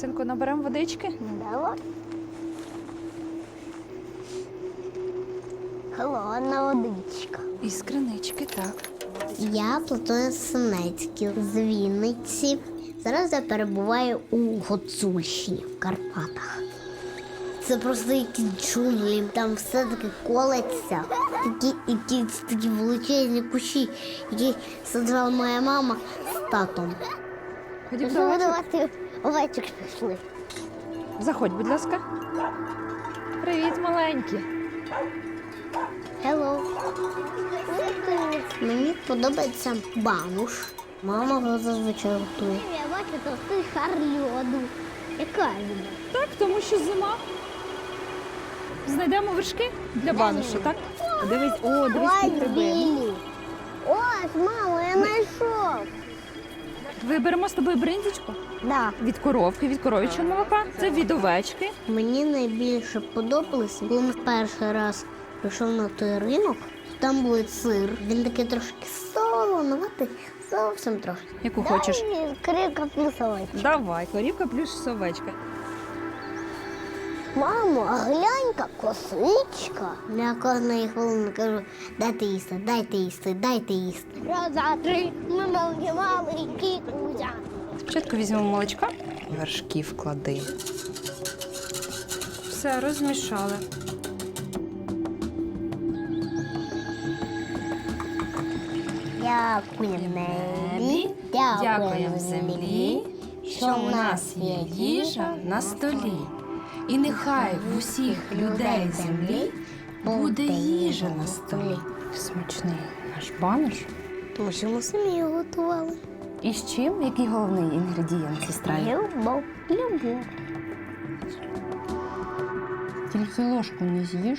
Синку, наберемо водички. Давай. Холодна водичка. Із кринички, так. Я Платон Синецький з Вінниці. Зараз я перебуваю у Гуцульщині в Карпатах. Це просто якісь джунглі, там все таке колеться. Такі, якісь такі величезні кущі, які саджала моя мама з татом. Ходім до овечок. Пішли. Заходь, будь ласка. Привіт, маленькі. Hello. Мені подобається бануш. Мама його зазвичай готує. Я бачу, то ти шар льоду. Яка він? Так, тому що зима. Знайдемо вершки для бануша, так? Дивись, о, дивись, Ой, білі. Ось, мамо, я знайшов. Виберемо з тобою бриндічку Да. від коровки, від коров'ячого молока. Це від овечки. Мені найбільше подобалось, коли ми перший раз прийшов на той ринок, там був сир. Він такий трошки солонуватий, зовсім трошки. Яку хочеш? Корівка плюс овечка. Давай, корівка плюс овечка. Мамо, а глянь-ка косичка. Я кожної хвилини кажу, дайте їсти, дайте їсти, дайте їсти. Раз, два, три, ми маленькі, маленькі кузя. Спочатку візьмемо молочка. Вершки вклади. Все, розмішали. Дякуємо Небі, дякуємо землі, що в нас є їжа на столі. І нехай в усіх людей землі буде їжа на столі. Смачний наш баниш. Дуже ми самі готували. І з чим? Який головний інгредієнт сестра? Любов. Любов. Тільки ложку не з'їж.